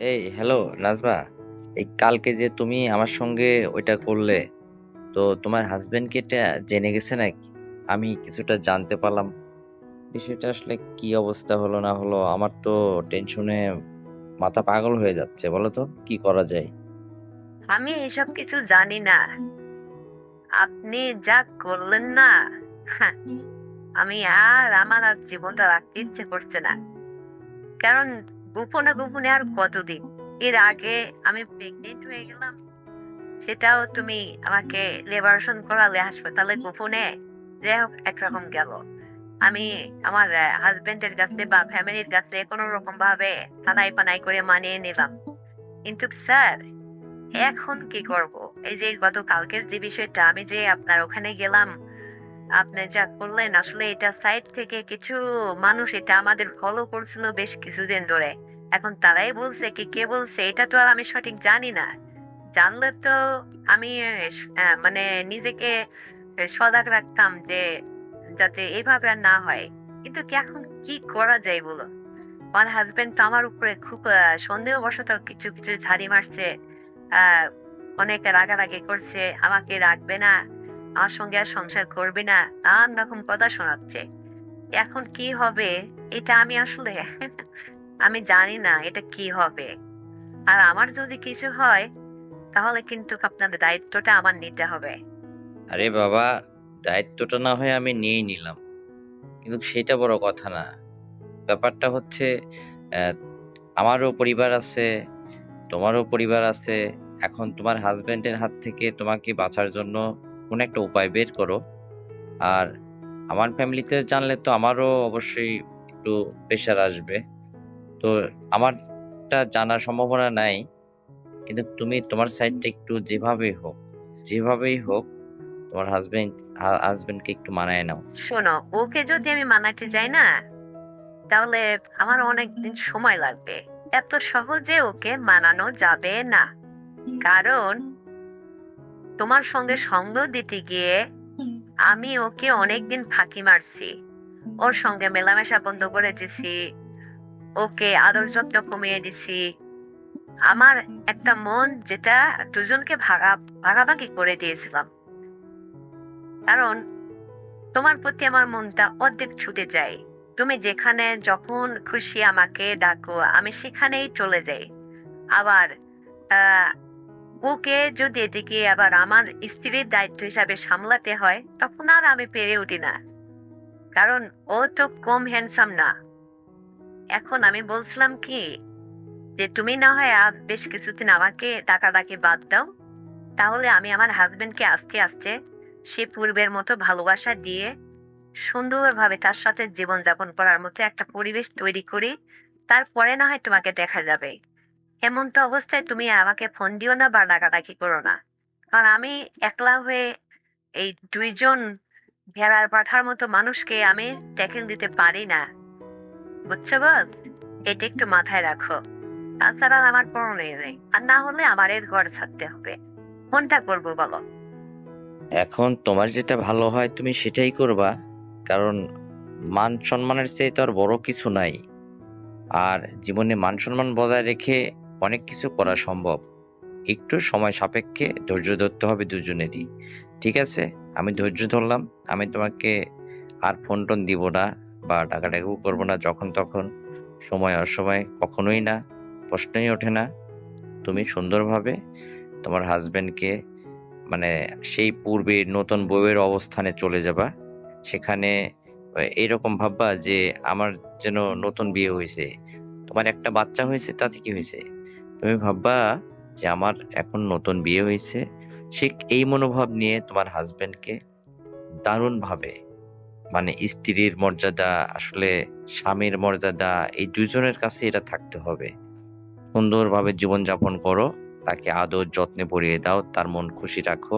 এই হ্যালো নাজমা। এই কালকে যে তুমি আমার সঙ্গে ওইটা করলে তো তোমার হাজবেন্ড কি এটা জেনে গেছে নাকি? আমি কিছুটা জানতে পারলাম। বিষয়টা আসলে কি অবস্থা হলো না হলো আমার তো টেনশনে মাথা পাগল হয়ে যাচ্ছে বলো তো কি করা যায়? আমি এসব কিছু জানি না। আপনি যা করলেন না হ্যাঁ, আমি আর আমার আর জীবনটা রাখতে ইচ্ছে করছে না। কারণ গোপনে গোপনে আর কতদিন? এর আগে আমি প্রেগনেন্ট হয়ে গেলাম। সেটাও তুমি আমাকে লেবারেশন করালে হাসপাতালে গোপনে? যাই হোক, একরকম গেল। আমি আমার হাজবেন্ডের কাছে বা ফ্যামিলির কাছে কোনো রকম ভাবে থানাই পানাই করে মানিয়ে নিলাম। কিন্তু স্যার, এখন কি করব? এই যে গত কালকের যে বিষয়টা, আমি যে আপনার ওখানে গেলাম আপনি যা করলেন, আসলে এটা সাইড থেকে কিছু মানুষ এটা আমাদের ফলো করছিল বেশ কিছুদিন ধরে। এখন তারাই বলছে কি, কে বলছে, এটা তো আর আমি সঠিক জানি না। জানলে তো আমি মানে নিজেকে সজাগ রাখতাম যে যাতে এভাবে আর না হয়। কিন্তু এখন কি করা যায় বলো? আমার হাজবেন্ড তো আমার উপরে খুব সন্দেহবশত কিছু কিছু ঝাড়ি মারছে অনেক রাগারাগি করছে, আমাকে রাখবে না। আমার সঙ্গে আর সংসার করবে না, নানান রকম কথা শোনাচ্ছে। এখন কি হবে, এটা আমি আসলে আমি জানি না এটা কি হবে। আর আমার যদি কিছু হয়, তাহলে কিন্তু আপনাদের দায়িত্বটা আমার নিতে হবে। আরে বাবা, দায়িত্বটা না হয় আমি নিয়েই নিলাম। কিন্তু সেটা বড় কথা না। ব্যাপারটা হচ্ছে আমারও পরিবার আছে, তোমারও পরিবার আছে। এখন তোমার হাজবেন্ডের হাত থেকে তোমাকে বাঁচার জন্য কোনো একটা উপায় বের করো। আর আমার ফ্যামিলিতে জানলে তো আমারও অবশ্যই একটু প্রেশার আসবে। তো আমারটা জানার সম্ভাবনা নাই, কিন্তু তুমি তোমার সাইডটা একটু যেভাবেই হোক যেভাবেই হোক তোমার হাজবেন্ড হাজবেন্ডকে একটু মানায় নাও। শোনো, ওকে যদি আমি মানাতে যাই না, তাহলে আমার অনেক দিন সময় লাগবে। এত সহজে ওকে মানানো যাবে না। কারণ তোমার সঙ্গে সঙ্গ দিতে গিয়ে আমি ওকে অনেকদিন ফাঁকি মারছি। ওর সঙ্গে মেলামেশা বন্ধ করে দিছি। ওকে আদর যত্ন কমিয়ে দিছি। আমার একটা মন যেটা দুজনকে ভাগা ভাগাভাগি করে দিয়েছিলাম। কারণ তোমার প্রতি আমার মনটা অর্ধেক ছুটে যায়। তুমি যেখানে যখন খুশি আমাকে ডাকো আমি সেখানেই চলে যাই। আবার আহ, ওকে যদি এদিকে আবার আমার স্ত্রীর দায়িত্ব হিসাবে সামলাতে হয়, তখন আর আমি পেরে উঠি না। কারণ ও তো কম হ্যান্ডসাম না। এখন আমি বলছিলাম কি, যে তুমি না হয় বেশ কিছুদিন আমাকে ডাকাডাকি বাদ দাও। তাহলে আমি আমার হাজবেন্ডকে আস্তে আস্তে সে পূর্বের মতো ভালোবাসা দিয়ে, সুন্দরভাবে তার সাথে জীবনযাপন করার মতো একটা পরিবেশ তৈরি করি, তারপরে না হয় তোমাকে দেখা যাবে। এমন তো অবস্থায় তুমি আমাকে ফোন দিও না বা ডাকাডাকি করো না। কারণ আমি একলা হয়ে এই দুইজন ভেড়ার পাঠার মতো মানুষকে আমি ট্যাকেল দিতে পারি না। বুঝছ বস? এটা একটু মাথায় রাখো। তাছাড়া আমার পরনে নেই। আর না হলে আমার এর ঘর ছাড়তে হবে। কোনটা করব বলো? এখন তোমার যেটা ভালো হয় তুমি সেটাই করবা। কারণ মান সম্মানের চেয়ে তো আর বড় কিছু নাই। আর জীবনে মান সম্মান বজায় রেখে অনেক কিছু করা সম্ভব। একটু সময় সাপেক্ষে ধৈর্য ধরতে হবে দুজনেরই। ঠিক আছে? আমি ধৈর্য ধরলাম। আমি তোমাকে আর ফোন টোন দিব না বা ডাকাডাকিও করব না যখন তখন। সময় অসময় কখনোই না, প্রশ্নই ওঠে না। তুমি সুন্দরভাবে তোমার হাজব্যান্ডকে মানে সেই পূর্বে নতুন বউয়ের অবস্থানে চলে যাবা। সেখানে এইরকম ভাববা যে আমার যেন নতুন বিয়ে হয়েছে। তোমার একটা বাচ্চা হয়েছে, তাতে কি হয়েছে? তুমি ভাববা যে আমার এখন নতুন বিয়ে হয়েছে। সে এই মনোভাব নিয়ে তোমার হাজবেন্ডকে দারুণ ভাবে মানে স্ত্রীর মর্যাদা, আসলে স্বামীর মর্যাদা, এই দুজনের কাছে এটা থাকতে হবে। সুন্দরভাবে জীবনযাপন করো, তাকে আদর যত্নে ভরিয়ে দাও, তার মন খুশি রাখো,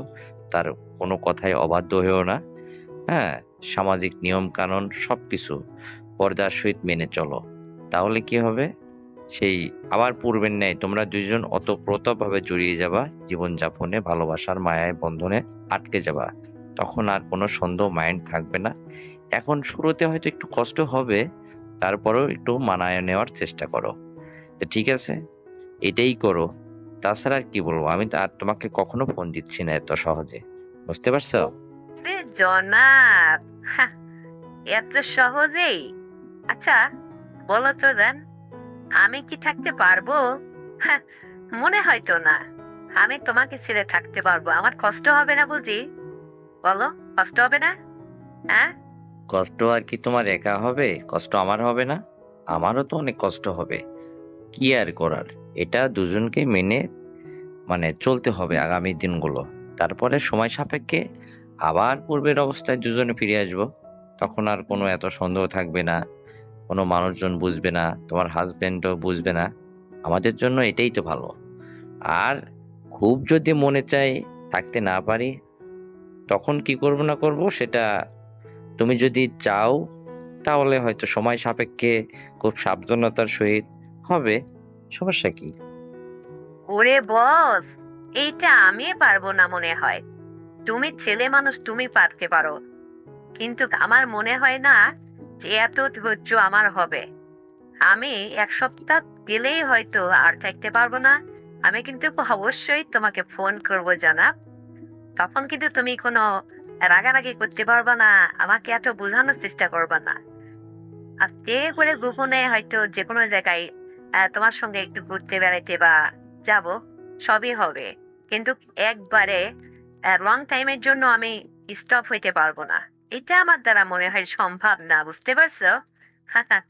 তার কোনো কথায় অবাধ্য হয়েও না। হ্যাঁ সামাজিক নিয়ম কানুন সবকিছু পর্দার সহিত মেনে চলো। তাহলে কি হবে? সেই আবার পূর্বের ন্যায় তোমরা দুজন অতপ্রতভাবে জড়িয়ে যাবা, জীবনযাপনে ভালোবাসার মায়ায় বন্ধনে আটকে যাবা। তখন আর কোনো সন্দেহ মাইন্ড থাকবে না। এখন শুরুতে হয়তো একটু কষ্ট হবে, তারপরেও একটু মানায় নেওয়ার চেষ্টা করো। তো ঠিক আছে, এটাই করো। তাছাড়া আর কি বলব, আমি আর তোমাকে কখনো ফোন দিচ্ছি না এত সহজে। বুঝতে পারছ? জনাব এত সহজেই? আচ্ছা বলো তো দেন আমি কি থাকতে পারব? মনে হয় তো না। আমি তোমাকে ছেড়ে থাকতে পারব। আমার কষ্ট হবে না বুঝি? বলো, কষ্ট হবে না? হ্যাঁ? কষ্ট আর কি তোমার একা হবে? কষ্ট আমার হবে না? আমারও তো অনেক কষ্ট হবে। কি আর করার? এটা দুজনকে মেনে মানে চলতে হবে আগামী দিনগুলো। তারপরে সময় সাপেক্ষে আবার পূর্বের অবস্থায় দুজনে ফিরে আসব। তখন আর কোনো এত সন্দেহ থাকবে না। কোনো মানুষজন বুঝবে না, তোমার হাজব্যান্ডও বুঝবে না। আমাদের জন্য এটাই তো ভালো। আর খুব যদি মনে চাই থাকতে না পারি, তখন কি করব না করব সেটা তুমি যদি চাও, তাহলে হয়তো সময় সাপেক্ষে খুব সাবধানতার সহিত হবে, সমস্যা কি? ওরে বস, এইটা আমি পারব না মনে হয়। তুমি ছেলে মানুষ, তুমি পারতে পারো। কিন্তু আমার মনে হয় না যে এত ধৈর্য আমার হবে। আমি এক সপ্তাহ গেলেই হয়তো আর থাকতে পারব না। আমি কিন্তু অবশ্যই তোমাকে ফোন করব, জানাব। তখন কিন্তু তুমি কোনো রাগারাগি করতে পারবে না, আমাকে এত বোঝানোর চেষ্টা করবে না। আজকে করে গোপনে হয়তো যে কোনো জায়গায় তোমার সঙ্গে একটু ঘুরতে বেড়াইতে বা যাব, সবই হবে। কিন্তু একবারে লং টাইমের জন্য আমি স্টপ হইতে পারব না। এটা আমার দ্বারা মনে হয় সম্ভব না, বুঝতে পারছ?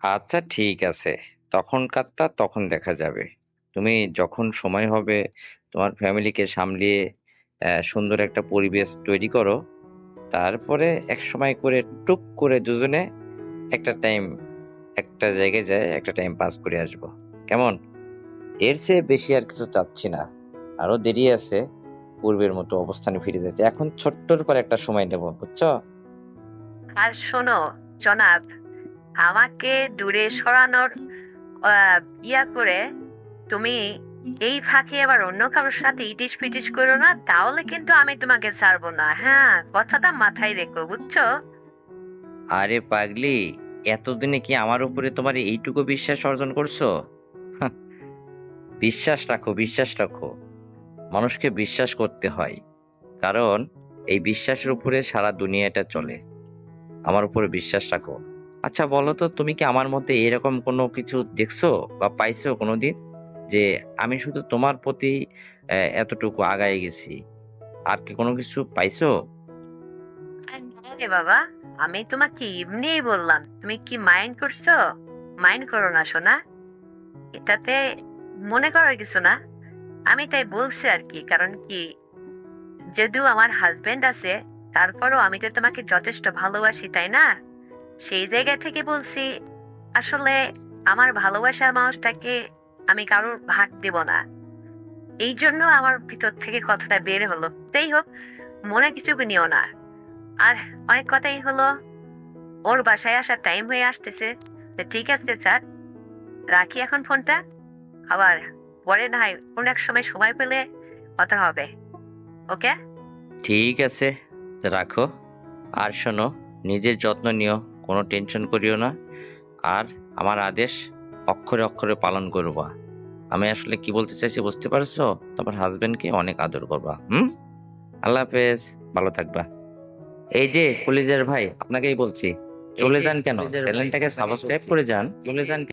আচ্ছা ঠিক আছে। তখন তখনকারটা তখন দেখা যাবে। তুমি যখন সময় হবে, তোমার ফ্যামিলিকে সামলিয়ে সুন্দর একটা পরিবেশ তৈরি করো। তারপরে এক সময় করে টুক করে দুজনে একটা টাইম একটা জায়গায় যায়, একটা টাইম পাস করে আসব। কেমন? এর চেয়ে বেশি আর কিছু চাচ্ছি না। আরও দেরি আছে। পূর্বের মতো অবস্থানে ফিরে যেতে। এখন ছোট্টর পর একটা সময় নেব বুঝছ? আর শোনো জনাব আমাকে দূরে সরানোর ইয়া করে তুমি এই ফাঁকে আবার অন্য কারোর সাথে ইটিস পিটিস করো না তাহলে কিন্তু আমি তোমাকে ছাড়বো না। হ্যাঁ কথাটা মাথায় রেখো বুঝছ? আরে পাগলি এতদিনে কি আমার উপরে তোমার এইটুকু বিশ্বাস অর্জন করছ? বিশ্বাস রাখো বিশ্বাস রাখো। মানুষকে বিশ্বাস করতে হয়, কারণ এই বিশ্বাসের উপরে সারা দুনিয়াটা চলে। আমার উপরে বিশ্বাস রাখো। আচ্ছা বলো তো, তুমি কি আমার মধ্যে এরকম কোনো কিছু দেখছ বা পাইছো কোনোদিন? যে আমি শুধু তোমার প্রতি এতটুকু আগায় গেছি। আর কি কোনো কিছু পাইছো? বাবা, আমি তোমাকে এমনিই বললাম, তুমি কি মাইন্ড করছ? মাইন্ড করো না, সোনা। এটাতে মনে করার কিছু না? আমি তাই বলছি আর কি, কারণ কি, যদিও আমার হাজবেন্ড আছে, তারপরও আমি তো তোমাকে যথেষ্ট ভালোবাসি, তাই না? সেই জায়গা থেকে বলছি, আসলে আমার ভালোবাসার মানুষটাকে আমি কারোর ভাগ দেব না। এই জন্য আমার ভিতর থেকে কথাটা বের হলো। তাই হোক, মনে কিছু নিও না। আর অনেক কথাই হলো, ওর বাসায় আসার টাইম হয়ে আসতেছে। ঠিক আছে, স্যার। রাখি এখন ফোনটা। আবার পরে না হয় কোন এক সময় সময় পেলে কথা হবে। ওকে? ঠিক আছে রাখো। আর শোনো নিজের যত্ন নিও কোনো টেনশন করিও না। আর আমার আদেশ অক্ষরে অক্ষরে পালন করবা। আমি আসলে কি বলতে চাইছি বুঝতে পারছ? তোমার হাজবেন্ডকে অনেক আদর করবা হুম? আল্লাহ হাফেজ ভালো থাকবা। এই যে কলিজার ভাই আপনাকেই বলছি চলে যান কেন? চ্যানেলটাকে সাবস্ক্রাইব করে যান। চলে যান